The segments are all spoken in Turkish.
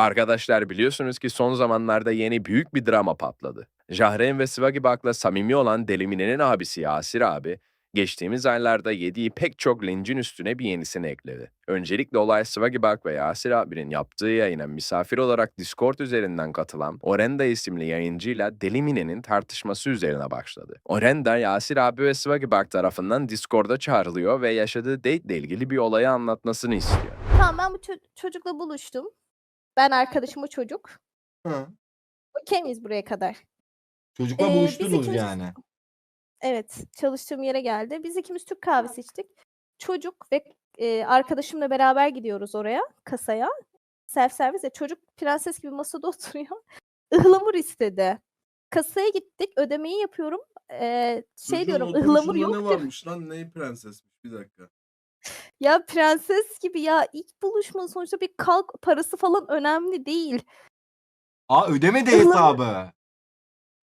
Arkadaşlar biliyorsunuz ki son zamanlarda yeni büyük bir drama patladı. Jahren ve Svagibak'la samimi olan Delimine'nin abisi Yasir abi, geçtiğimiz aylarda yediği pek çok lincin üstüne bir yenisini ekledi. Öncelikle olay Svagibak ve Yasir abinin yaptığı yayına misafir olarak Discord üzerinden katılan Orenda isimli yayıncıyla Delimine'nin tartışması üzerine başladı. Orenda, Yasir abi ve Svagibak tarafından Discord'a çağrılıyor ve yaşadığı date ile ilgili bir olayı anlatmasını istiyor. Tamam ben bu ço- çocukla buluştum. Ben arkadaşım o çocuk. Hı. Okey miyiz buraya kadar? Çocukla Ee, biz buluştunuz ikimiz- yani. Evet, çalıştığım yere geldi. Biz ikimiz Türk kahvesi içtik. Çocuk ve e, arkadaşımla beraber gidiyoruz oraya, kasaya. Self servis ya çocuk prenses gibi masada oturuyor. Ihlamur istedi. Kasaya gittik, ödemeyi yapıyorum. Ee, şey Çocuğun diyorum, ıhlamur yok ne diyor. varmış lan? Neyi prensesmiş? Bir dakika. Ya prenses gibi ya ilk buluşma sonuçta bir kalk parası falan önemli değil. Aa ödemedi hesabı.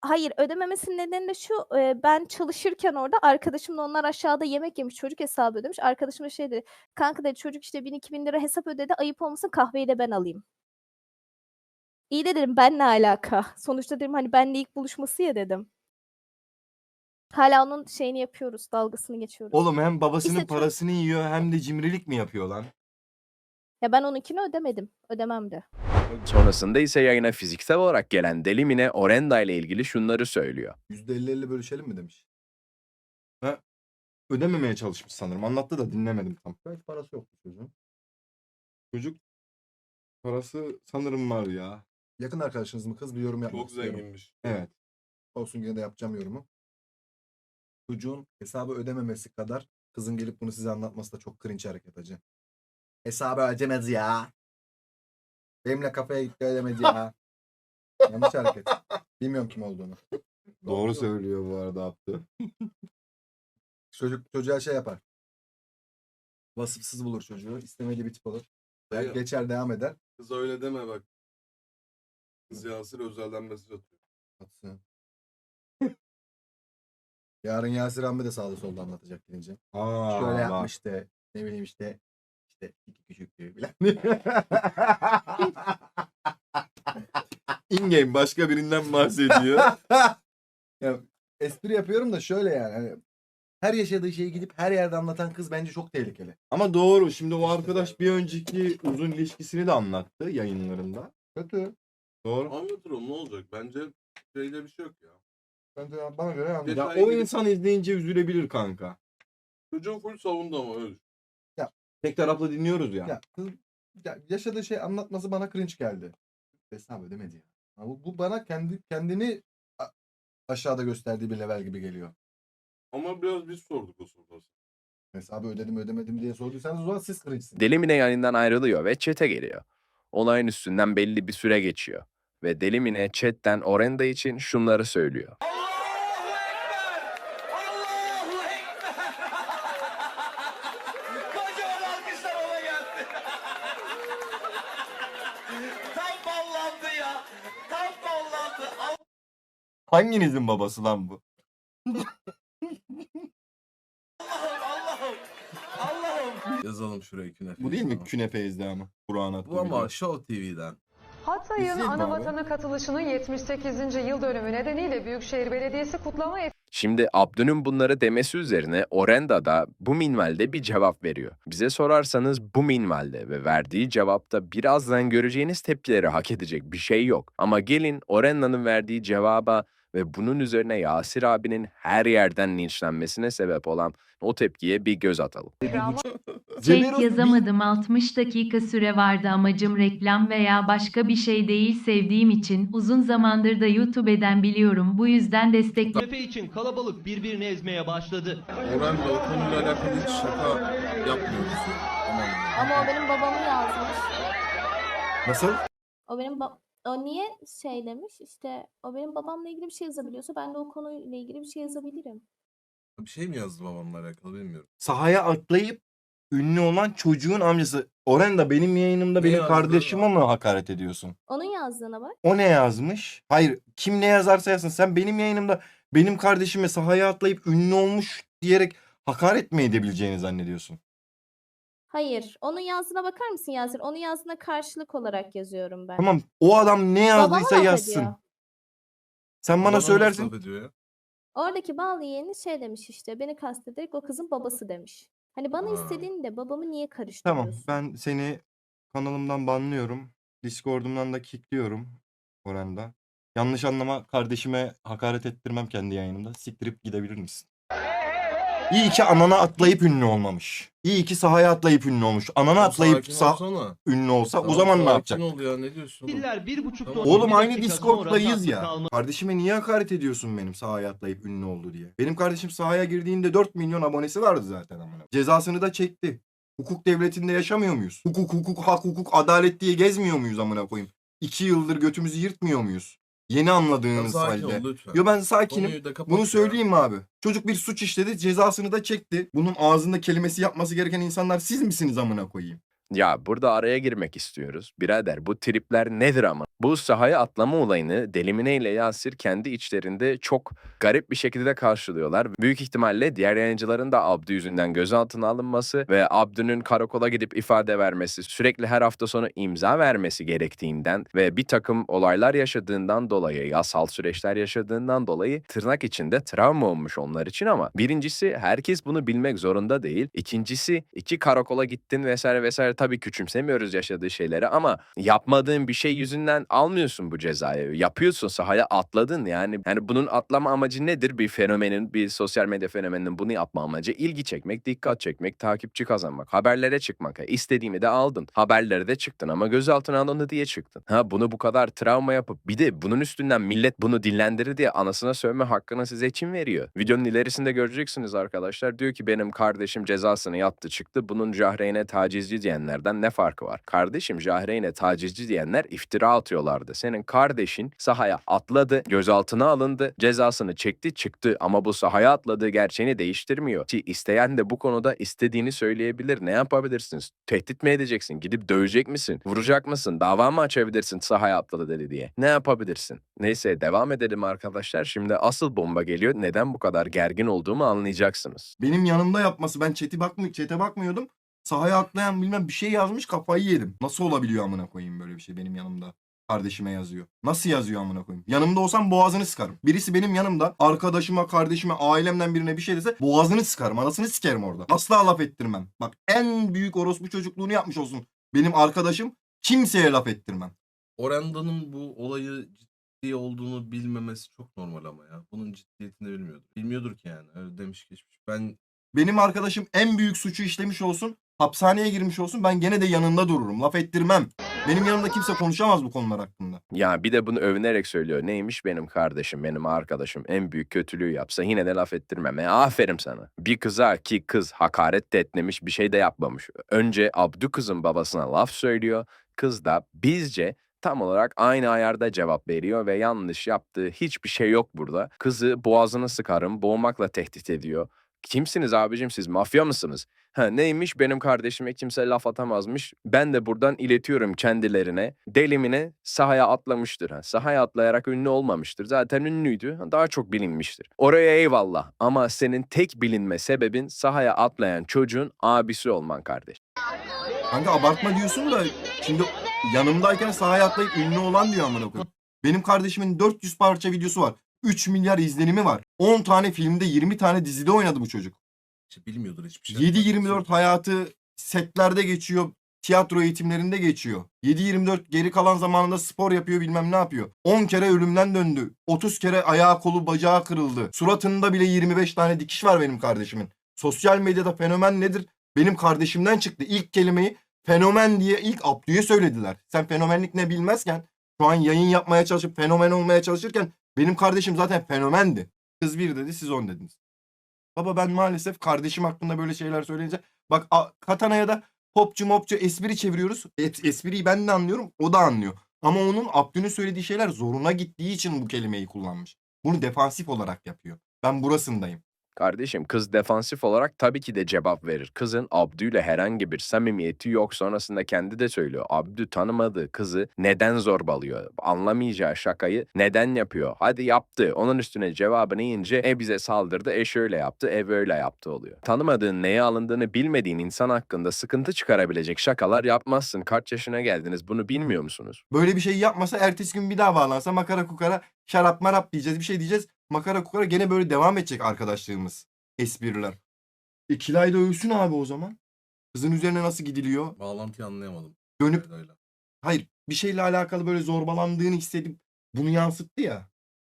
Hayır ödememesinin nedeni de şu e, ben çalışırken orada arkadaşımla onlar aşağıda yemek yemiş çocuk hesabı ödemiş. Arkadaşım da şey dedi kanka dedi çocuk işte 1000-2000 lira hesap ödedi ayıp olmasın kahveyi de ben alayım. İyi de dedim ben ne alaka? Sonuçta dedim hani benle ilk buluşması ya dedim. Hala onun şeyini yapıyoruz dalgasını geçiyoruz. Oğlum hem babasının İşte çok- parasını yiyor hem de cimrilik mi yapıyor lan? Ya ben onunkini ödemedim. Ödemem de. Sonrasında ise yayına fiziksel olarak gelen Delimine Orenda ile ilgili şunları söylüyor. %50-50 bölüşelim mi demiş. Ödememeye çalışmış sanırım. Anlattı da dinlemedim tam. Belki parası yoktu çocuğun. Çocuk parası sanırım var ya. Yakın arkadaşınız mı kız bir yorum yapmak Çok istiyorum. zenginmiş. Evet. Olsun yine de yapacağım yorumu. Çocuğun hesabı ödememesi kadar kızın gelip bunu size anlatması da çok cringe hareket acı. Hesabı ödemez ya. Benimle kafeye gitti ödemedi ya. Yanlış hareket. Bilmiyorum kim olduğunu. Doğru söylüyor bu arada Abdü. Çocuk çocuğa şey yapar. Vasıfsız bulur çocuğu. istemeli bir tip olur. Dayı, Geçer devam eder. Kız öyle deme bak. Kız Yasir özelden mesaj atıyor. Atsın. Yarın Yasir Hamdi de sağda solda anlatacak gidince. Aa, Şöyle bak. yapmıştı. Ne bileyim işte. işte iki küçüktü bilen. In-game başka birinden bahsediyor. ya, espri yapıyorum da şöyle yani. Hani, her yaşadığı şeyi gidip her yerde anlatan kız bence çok tehlikeli. Ama doğru. Şimdi o arkadaş bir önceki uzun ilişkisini de anlattı yayınlarında. Kötü. Doğru. Anlatır o ne olacak? Bence şeyde bir şey yok ya. Bence bana göre yanlış. Ya o girip- insan izleyince üzülebilir kanka. Çocuğun full savundu ama öyle. Tek taraflı dinliyoruz ya. Ya, kız, ya, yaşadığı şey anlatması bana cringe geldi. Hesap ödemedi ya. Ama Bu, bu bana kendi kendini a- aşağıda gösterdiği bir level gibi geliyor. Ama biraz biz sorduk o soruları. Hesabı ödedim ödemedim diye sorduysanız o zaman siz cringe'siniz. Delimine yayından ayrılıyor ve chat'e geliyor. Olayın üstünden belli bir süre geçiyor. Ve Delimine chatten Orenda için şunları söylüyor. Kocaman alkışlar ona geldi. Tam ballandı ya. Tam ballandı. Hanginizin babası lan bu? Allah'ım Allah'ım. Allah'ım. Yazalım şuraya künefe. Bu değil mi künefe izleme? Kur'an attı. Bu ama Show TV'den. Hatay'ın İzleyelim ana abi. vatana katılışının 78. yıl dönümü nedeniyle Büyükşehir Belediyesi kutlama Şimdi Abdü'nün bunları demesi üzerine Orenda da bu minvalde bir cevap veriyor. Bize sorarsanız bu minvalde ve verdiği cevapta birazdan göreceğiniz tepkileri hak edecek bir şey yok. Ama gelin Orenda'nın verdiği cevaba ve bunun üzerine Yasir abinin her yerden linçlenmesine sebep olan o tepkiye bir göz atalım. Tek Özgür- yazamadım 60 dakika süre vardı amacım reklam veya başka bir şey değil sevdiğim için uzun zamandır da YouTube'den biliyorum bu yüzden destek Efe için kalabalık birbirini ezmeye başladı. Orhan da o konuyla alakalı hiç şaka yapmıyoruz. Ama o benim babamı yazmış. Nasıl? O benim ba- o niye şey demiş işte o benim babamla ilgili bir şey yazabiliyorsa ben de o konuyla ilgili bir şey yazabilirim. Bir şey mi yazdı babamla alakalı bilmiyorum. Sahaya atlayıp ünlü olan çocuğun amcası. Oren da benim yayınımda Ne benim yazdı? kardeşime mi hakaret ediyorsun? Onun yazdığına bak. O ne yazmış? Hayır kim ne yazarsa yazsın. Sen benim yayınımda benim kardeşime sahaya atlayıp ünlü olmuş diyerek hakaret mi edebileceğini zannediyorsun? Hayır. Onun yazdığına bakar mısın Yasir? Onun yazdığına karşılık olarak yazıyorum ben. Tamam o adam ne Babama yazdıysa laf yazsın. ediyor. Sen bana söylersin. Oradaki bağlı yeğeni şey demiş işte. Beni kastederek o kızın babası demiş. Hani bana Ha. istediğinde babamı niye Tamam karıştırıyorsun? ben seni kanalımdan banlıyorum. Discord'umdan da kickliyorum oranda. Yanlış anlama kardeşime hakaret ettirmem kendi yayınımda. Siktirip gidebilir misin? İyi ki anana atlayıp ünlü olmamış. İyi ki sahaya atlayıp ünlü olmuş. Anana atlayıp sah olsana. ünlü olsa o Tamam, zaman ne sakin yapacak? ol ya ne diyorsun? oğlum? Diller bir buçuk Tamam. Oğlum bir aynı Discord'dayız ya. kalma- Kardeşime niye hakaret ediyorsun benim sahaya atlayıp ünlü oldu diye? Benim kardeşim sahaya girdiğinde 4 milyon abonesi vardı zaten amına. Cezasını da çekti. Hukuk devletinde yaşamıyor muyuz? Hukuk, hukuk, hak, hukuk, adalet diye gezmiyor muyuz amına koyayım? 2 yıldır götümüzü yırtmıyor muyuz? Yeni anladığınız sakin halde. ol lütfen. Yo ben sakinim. Konuyu da kapat Bunu söyleyeyim mi abi? Çocuk bir suç işledi, cezasını da çekti. Bunun ağzında kelimesi yapması gereken insanlar siz misiniz amına koyayım? Ya burada araya girmek istiyoruz. Birader bu tripler nedir ama? Bu sahaya atlama olayını Delimine ile Yasir kendi içlerinde çok garip bir şekilde karşılıyorlar. Büyük ihtimalle diğer yayıncıların da Abdü yüzünden gözaltına alınması ve Abdü'nün karakola gidip ifade vermesi, sürekli her hafta sonu imza vermesi gerektiğinden ve bir takım olaylar yaşadığından dolayı, yasal süreçler yaşadığından dolayı tırnak içinde travma olmuş onlar için ama birincisi herkes bunu bilmek zorunda değil. İkincisi iki karakola gittin vesaire vesaire tabii küçümsemiyoruz yaşadığı şeyleri ama yapmadığın bir şey yüzünden almıyorsun bu cezayı. Yapıyorsun sahaya atladın yani. Yani bunun atlama amacı nedir? Bir fenomenin, bir sosyal medya fenomeninin bunu yapma amacı ilgi çekmek, dikkat çekmek, takipçi kazanmak, haberlere çıkmak. İstediğimi de aldın. Haberlere de çıktın ama gözaltına alındı diye çıktın. Ha bunu bu kadar travma yapıp bir de bunun üstünden millet bunu dillendirir diye anasına sövme hakkını size kim veriyor? Videonun ilerisinde göreceksiniz arkadaşlar. Diyor ki benim kardeşim cezasını yattı çıktı. Bunun Cahreyn'e tacizci diyenlerden ne farkı var? Kardeşim Cahreyn'e tacizci diyenler iftira atıyorlardı. Senin kardeşin sahaya atladı, gözaltına alındı, cezasını çekti çıktı ama bu sahaya atladığı gerçeğini değiştirmiyor. Ki isteyen de bu konuda istediğini söyleyebilir. Ne yapabilirsiniz? Tehdit mi edeceksin? Gidip dövecek misin? Vuracak mısın? Dava mı açabilirsin sahaya atladı dedi diye? Ne yapabilirsin? Neyse devam edelim arkadaşlar. Şimdi asıl bomba geliyor. Neden bu kadar gergin olduğumu anlayacaksınız. Benim yanımda yapması. Ben chat'i bakmı chat'e bakmıyordum. Sahaya atlayan bilmem bir şey yazmış kafayı yedim. Nasıl olabiliyor amına koyayım böyle bir şey benim yanımda? Kardeşime yazıyor. Nasıl yazıyor amına koyayım? Yanımda olsam boğazını sıkarım. Birisi benim yanımda arkadaşıma, kardeşime, ailemden birine bir şey dese boğazını sıkarım. Anasını sikerim orada. Asla laf ettirmem. Bak en büyük orospu çocukluğunu yapmış olsun. Benim arkadaşım kimseye laf ettirmem. Orenda'nın bu olayı ciddi olduğunu bilmemesi çok normal ama ya. Bunun ciddiyetini bilmiyordur. Bilmiyordur ki yani. Öyle demiş geçmiş. Ben Benim arkadaşım en büyük suçu işlemiş olsun. Hapishaneye girmiş olsun. Ben gene de yanında dururum. Laf ettirmem. Benim yanımda kimse konuşamaz bu konular hakkında. Ya bir de bunu övünerek söylüyor. Neymiş benim kardeşim, benim arkadaşım en büyük kötülüğü yapsa yine de laf ettirmem. E, aferin sana. Bir kıza ki kız hakaret de etmemiş bir şey de yapmamış. Önce Abdü kızın babasına laf söylüyor. Kız da bizce tam olarak aynı ayarda cevap veriyor ve yanlış yaptığı hiçbir şey yok burada. Kızı boğazını sıkarım, boğmakla tehdit ediyor. Kimsiniz abicim siz mafya mısınız? Ha neymiş benim kardeşime kimse laf atamazmış. Ben de buradan iletiyorum kendilerine. Delimine sahaya atlamıştır. Ha, sahaya atlayarak ünlü olmamıştır. Zaten ünlüydü. ha, Daha çok bilinmiştir. Oraya eyvallah. Ama senin tek bilinme sebebin sahaya atlayan çocuğun abisi olman kardeş. Kanka abartma diyorsun da şimdi yanımdayken sahaya atlayıp ünlü olan diyor amına koyayım. Benim kardeşimin 400 parça videosu var. 3 milyar izlenimi var. 10 tane filmde 20 tane dizide oynadı bu çocuk. İşte bilmiyordur hiçbir şey. 7-24 hayatı setlerde geçiyor. Tiyatro eğitimlerinde geçiyor. 7-24 geri kalan zamanında spor yapıyor bilmem ne yapıyor. 10 kere ölümden döndü. 30 kere ayağı kolu bacağı kırıldı. Suratında bile 25 tane dikiş var benim kardeşimin. Sosyal medyada fenomen nedir? Benim kardeşimden çıktı. İlk kelimeyi fenomen diye ilk Abdü'ye söylediler. Sen fenomenlik ne bilmezken şu an yayın yapmaya çalışıp fenomen olmaya çalışırken benim kardeşim zaten fenomendi. Kız bir dedi siz on dediniz. Baba ben maalesef kardeşim hakkında böyle şeyler söyleyince bak a- Katana'ya da popçu mopçu espri çeviriyoruz. Es- espriyi ben de anlıyorum o da anlıyor. Ama onun Abdü'nün söylediği şeyler zoruna gittiği için bu kelimeyi kullanmış. Bunu defansif olarak yapıyor. Ben burasındayım. Kardeşim kız defansif olarak tabii ki de cevap verir. Kızın Abdü'yle herhangi bir samimiyeti yok. Sonrasında kendi de söylüyor. Abdü tanımadığı kızı neden zorbalıyor? Anlamayacağı şakayı neden yapıyor? Hadi yaptı. Onun üstüne cevabını yiyince e bize saldırdı, e şöyle yaptı, e böyle yaptı oluyor. Tanımadığın, neye alındığını bilmediğin insan hakkında sıkıntı çıkarabilecek şakalar yapmazsın. Kaç yaşına geldiniz bunu bilmiyor musunuz? Böyle bir şey yapmasa ertesi gün bir daha bağlansa makara kukara şarap marap diyeceğiz bir şey diyeceğiz. Makara kukara gene böyle devam edecek arkadaşlığımız. Espriler. E Kilay da ölsün abi o zaman. Kızın üzerine nasıl gidiliyor? Bağlantıyı anlayamadım. Dönüp Olayla. hayır bir şeyle alakalı böyle zorbalandığını hissedip bunu yansıttı ya.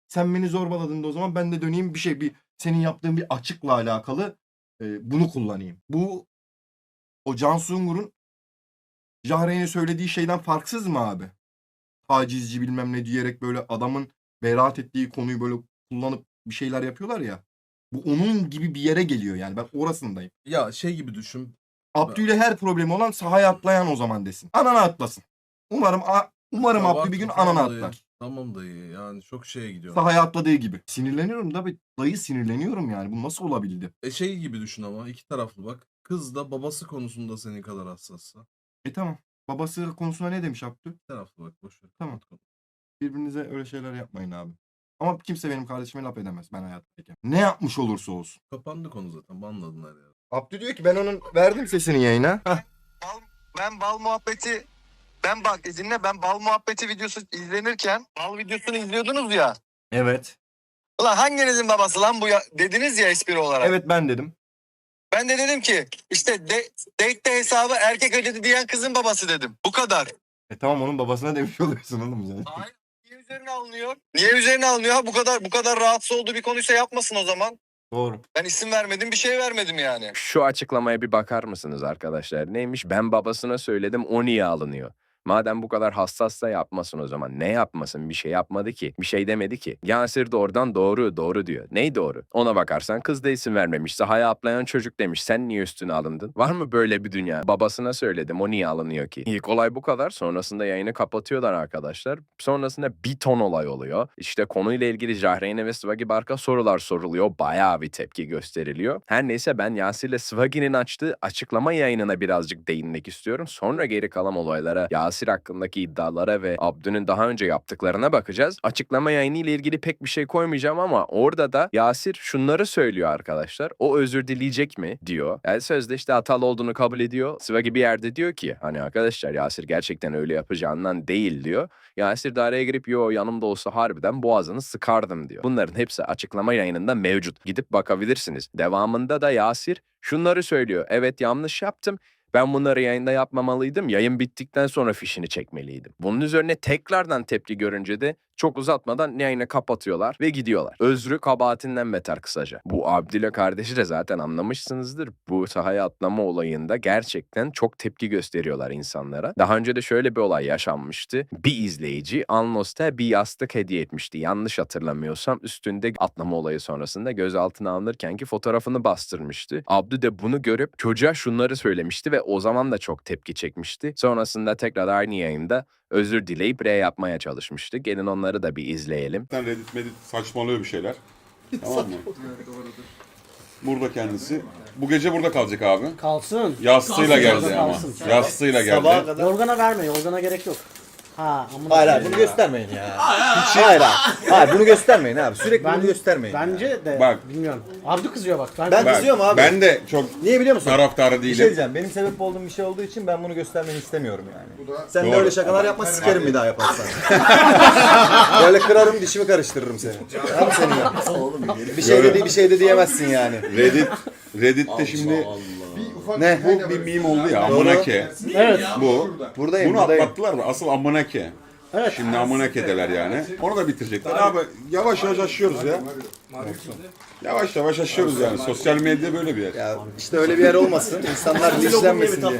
Sen beni zorbaladın da o zaman ben de döneyim bir şey bir senin yaptığın bir açıkla alakalı e, bunu kullanayım. Bu o Can Sungur'un Jahreyn'e söylediği şeyden farksız mı abi? Tacizci bilmem ne diyerek böyle adamın beraat ettiği konuyu böyle kullanıp bir şeyler yapıyorlar ya. Bu onun gibi bir yere geliyor yani ben orasındayım. Ya şey gibi düşün. Abdü'yle her problemi olan sahaya atlayan o zaman desin. Anana atlasın. Umarım a- umarım Ya Abdü bir gün tamam anana dayı, atlar. Tamam dayı yani çok şeye gidiyor. Sahaya atladığı gibi. Sinirleniyorum tabii. Dayı sinirleniyorum yani. Bu nasıl olabildi? E şey gibi düşün ama iki taraflı bak. Kız da babası konusunda senin kadar hassassa. E tamam. Babası konusunda ne demiş Abdü? İki taraflı bak boş ver. Tamam. Birbirinize öyle şeyler yapmayın abi. Ama kimse benim kardeşime laf edemez ben hayattayken. Ne yapmış olursa olsun. Kapandı konu zaten. Banladılar ya. Abdü diyor ki ben onun verdim sesini yayına. Bal, ben bal muhabbeti ben bak dinle ben bal muhabbeti videosu izlenirken bal videosunu izliyordunuz ya. Evet. Ulan hanginizin babası lan bu ya dediniz ya espri olarak. Evet ben dedim. Ben de dedim ki işte de, date'de hesabı erkek ödedi diyen kızın babası dedim. Bu kadar. E tamam onun babasına demiş oluyorsun oğlum sen. Hayır. Niye üzerine alınıyor? Niye üzerine alınıyor? Bu kadar bu kadar rahatsız olduğu bir konuysa yapmasın o zaman. Doğru. Ben isim vermedim bir şey vermedim yani. Şu açıklamaya bir bakar mısınız arkadaşlar? Neymiş? Ben babasına söyledim o niye alınıyor? Madem bu kadar hassassa yapmasın o zaman. Ne yapmasın? Bir şey yapmadı ki. Bir şey demedi ki. Yasir de oradan doğru doğru diyor. Ney doğru? Ona bakarsan kız da isim vermemiş. Sahaya atlayan çocuk demiş. Sen niye üstüne alındın? Var mı böyle bir dünya? Babasına söyledim. O niye alınıyor ki? İlk olay bu kadar. Sonrasında yayını kapatıyorlar arkadaşlar. Sonrasında bir ton olay oluyor. İşte konuyla ilgili Jahreyn'e ve Swaggy Bark'a sorular soruluyor. Bayağı bir tepki gösteriliyor. Her neyse ben Yasir'le Swaggy'nin açtığı açıklama yayınına birazcık değinmek istiyorum. Sonra geri kalan olaylara, Yasir hakkındaki iddialara ve Abdü'nün daha önce yaptıklarına bakacağız. Açıklama yayını ile ilgili pek bir şey koymayacağım ama orada da Yasir şunları söylüyor arkadaşlar. O özür dileyecek mi diyor. El sözde işte hatalı olduğunu kabul ediyor. Swaggy bir yerde diyor ki hani arkadaşlar Yasir gerçekten öyle yapacağından değil diyor. Yasir araya girip yo yanımda olsa harbiden boğazını sıkardım diyor. Bunların hepsi açıklama yayınında mevcut. Gidip bakabilirsiniz. Devamında da Yasir şunları söylüyor. Evet yanlış yaptım. Ben bunları yayında yapmamalıydım. Yayın bittikten sonra fişini çekmeliydim. Bunun üzerine tekrardan tepki görünce de çok uzatmadan yayını kapatıyorlar ve gidiyorlar. Özrü kabahatinden beter kısaca. Bu Abdüle kardeşi de zaten anlamışsınızdır. Bu sahaya atlama olayında gerçekten çok tepki gösteriyorlar insanlara. Daha önce de şöyle bir olay yaşanmıştı. Bir izleyici Alnos'ta bir yastık hediye etmişti. Yanlış hatırlamıyorsam üstünde atlama olayı sonrasında gözaltına alınırken ki fotoğrafını bastırmıştı. Abdü de bunu görüp çocuğa şunları söylemişti ve o zaman da çok tepki çekmişti. Sonrasında tekrar aynı yayında özür dileyip re yapmaya çalışmıştı. Gelin onları da bir izleyelim. Sen Reddit medit saçmalıyor bir şeyler. tamam mı? Burada kendisi. Bu gece burada kalacak abi. Kalsın. Yastığıyla geldi ama. Kalsın. Yastığıyla Sabaha geldi. kadar. Yorgana verme. Yorgana gerek yok. Ha amına Hayır koyayım bunu ya. göstermeyin ya. Hayır hayır. Hayır bunu göstermeyin abi. Sürekli Ben- bunu göstermeyin. Bence de Bak. bilmiyorum. Abdü kızıyor bak. Ben, Ben kızıyorum abi. Ben de çok Niye biliyor musun? taraftarı Bir şey değilim. diyeceğim. Benim sebep olduğum bir şey olduğu için ben bunu göstermeni istemiyorum yani. Sen de Doğru. öyle şakalar yapma sikerim bir daha yaparsan. Böyle kırarım dişimi karıştırırım seni. Tamam senin ya. Bir şey dedi bir şey de diyemezsin yani. Reddit Reddit'te şimdi Ne? bu bir meme oldu ya Doğru. Amunake. Evet. Bu. Buradayım Bunu buradayım. atlattılar mı? Asıl Amunake. Evet. Şimdi Amunake'deler yani. Onu da bitirecekler. Abi yavaş yavaş aşıyoruz ya. Yavaş yavaş aşıyoruz yani. Sosyal medya böyle bir yer. Ya işte öyle bir yer olmasın. İnsanlar linçlenmesin diye.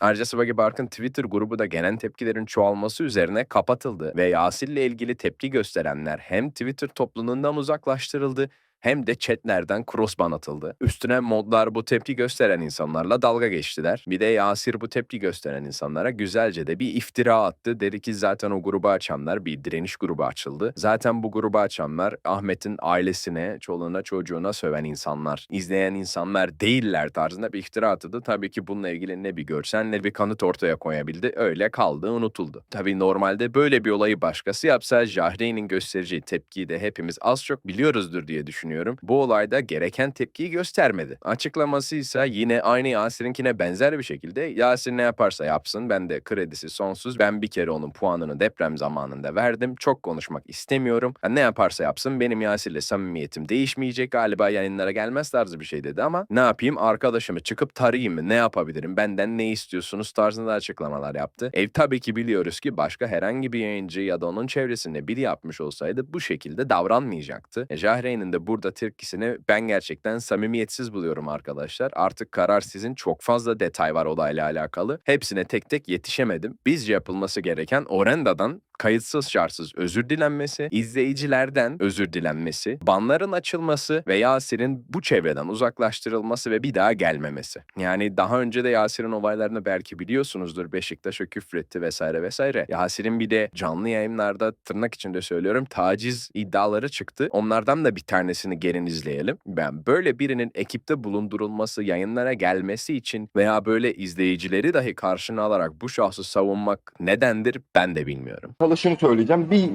Ayrıca Swaggy Bark'ın Twitter grubu da gelen tepkilerin çoğalması üzerine kapatıldı ve Yasir'le ilgili tepki gösterenler hem Twitter topluluğundan uzaklaştırıldı hem de chatlerden crossban atıldı. Üstüne modlar bu tepki gösteren insanlarla dalga geçtiler. Bir de Yasir bu tepki gösteren insanlara güzelce de bir iftira attı. Dedi ki zaten o grubu açanlar bir direniş grubu açıldı. Zaten bu grubu açanlar Ahmet'in ailesine, çoluğuna, çocuğuna söven insanlar, izleyen insanlar değiller tarzında bir iftira attı. Tabii ki bununla ilgili ne bir görsel ne bir kanıt ortaya koyabildi. Öyle kaldı, unutuldu. Tabii normalde böyle bir olayı başkası yapsa Jahreyn'in göstereceği tepkiyi de hepimiz az çok biliyoruzdur diye düşünüyorum. Bu olayda gereken tepkiyi göstermedi. Açıklaması ise yine aynı Yasir'inkine benzer bir şekilde Yasir ne yaparsa yapsın ben de kredisi sonsuz. Ben bir kere onun puanını deprem zamanında verdim. Çok konuşmak istemiyorum. Ha, ne yaparsa yapsın benim Yasir'le samimiyetim değişmeyecek. Galiba yayınlara gelmez tarzı bir şey dedi ama ne yapayım arkadaşımı çıkıp tarayayım mı? Ne yapabilirim? Benden ne istiyorsunuz tarzında açıklamalar yaptı. Ev tabii ki biliyoruz ki başka herhangi bir yayıncı ya da onun çevresinde biri yapmış olsaydı bu şekilde davranmayacaktı. E, Jahreyn'in de burada tepkisini ben gerçekten samimiyetsiz buluyorum arkadaşlar. Artık karar sizin çok fazla detay var olayla alakalı. Hepsine tek tek yetişemedim. Bizce yapılması gereken Orenda'dan kayıtsız şartsız özür dilenmesi, izleyicilerden özür dilenmesi, banların açılması ve Yasir'in bu çevreden uzaklaştırılması ve bir daha gelmemesi. Yani daha önce de Yasir'in olaylarını belki biliyorsunuzdur. Beşiktaş'a küfretti vesaire vesaire. Yasir'in bir de canlı yayınlarda tırnak içinde söylüyorum taciz iddiaları çıktı. Onlardan da bir tanesini gelin izleyelim. Ben böyle birinin ekipte bulundurulması, yayınlara gelmesi için veya böyle izleyicileri dahi karşına alarak bu şahsı savunmak nedendir ben de bilmiyorum. Çalışını söyleyeceğim. Bir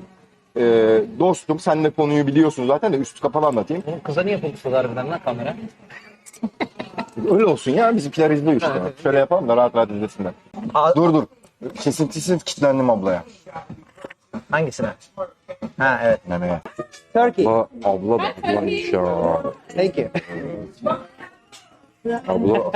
e, dostum sen de konuyu biliyorsun zaten de üstü kapalı anlatayım. Kıza niye fokuslu harbiden lan kamera? Öyle olsun ya bizimkiler izliyor işte. Şöyle yapalım da rahat rahat izlesinler. Dur dur. Kesintisiz kilitlendim ablaya. Hangisine? Ha evet. Memeye. Turkey. Abla, abla da ablaymış ya. Thank you. Abla,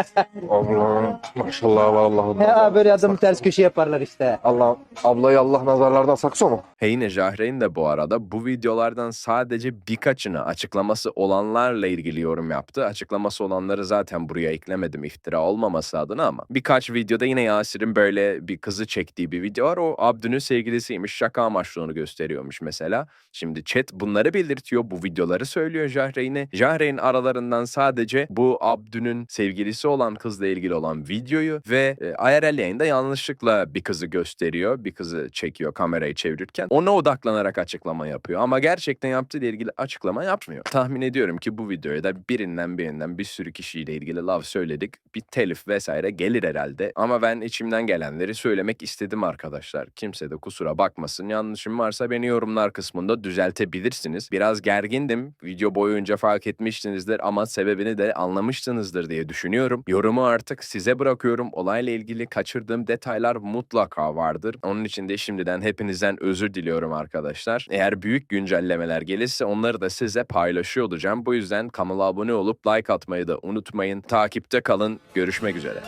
abla maşallah vallahi. Ya böyle adamı ters köşe yaparlar işte. Allah, ablayı Allah nazarlardan saksı mu? Heyne Jahreyn de bu arada bu videolardan sadece birkaçını açıklaması olanlarla ilgili yorum yaptı. Açıklaması olanları zaten buraya eklemedim iftira olmaması adına ama birkaç videoda yine Yasir'in böyle bir kızı çektiği bir video var. O Abdü'nün sevgilisiymiş. Şaka amaçlı onu gösteriyormuş mesela. Şimdi chat bunları belirtiyor. Bu videoları söylüyor Jahreyn'e. Jahreyn aralarından sadece bu Abdü'nün sevgilisi olan kızla ilgili olan videoyu ve e, IRL yayında yanlışlıkla bir kızı gösteriyor. Bir kızı çekiyor kamerayı çevirirken. Ona odaklanarak açıklama yapıyor. Ama gerçekten yaptığı ile ilgili açıklama yapmıyor. Tahmin ediyorum ki bu videoya da birinden birinden bir sürü kişiyle ilgili laf söyledik. Bir telif vesaire gelir herhalde. Ama ben içimden gelenleri söylemek istedim arkadaşlar. Kimse de kusura bakmasın. Yanlışım varsa beni yorumlar kısmında düzeltebilirsiniz. Biraz gergindim. Video boyunca fark etmişsinizdir ama sebebini de anlamışsınızdır diye düşünüyorum. Yorumu artık size bırakıyorum. Olayla ilgili kaçırdığım detaylar mutlaka vardır. Onun için de şimdiden hepinizden özür diliyorum arkadaşlar. Eğer büyük güncellemeler gelirse onları da size paylaşıyor olacağım. Bu yüzden kanala abone olup like atmayı da unutmayın. Takipte kalın. Görüşmek üzere.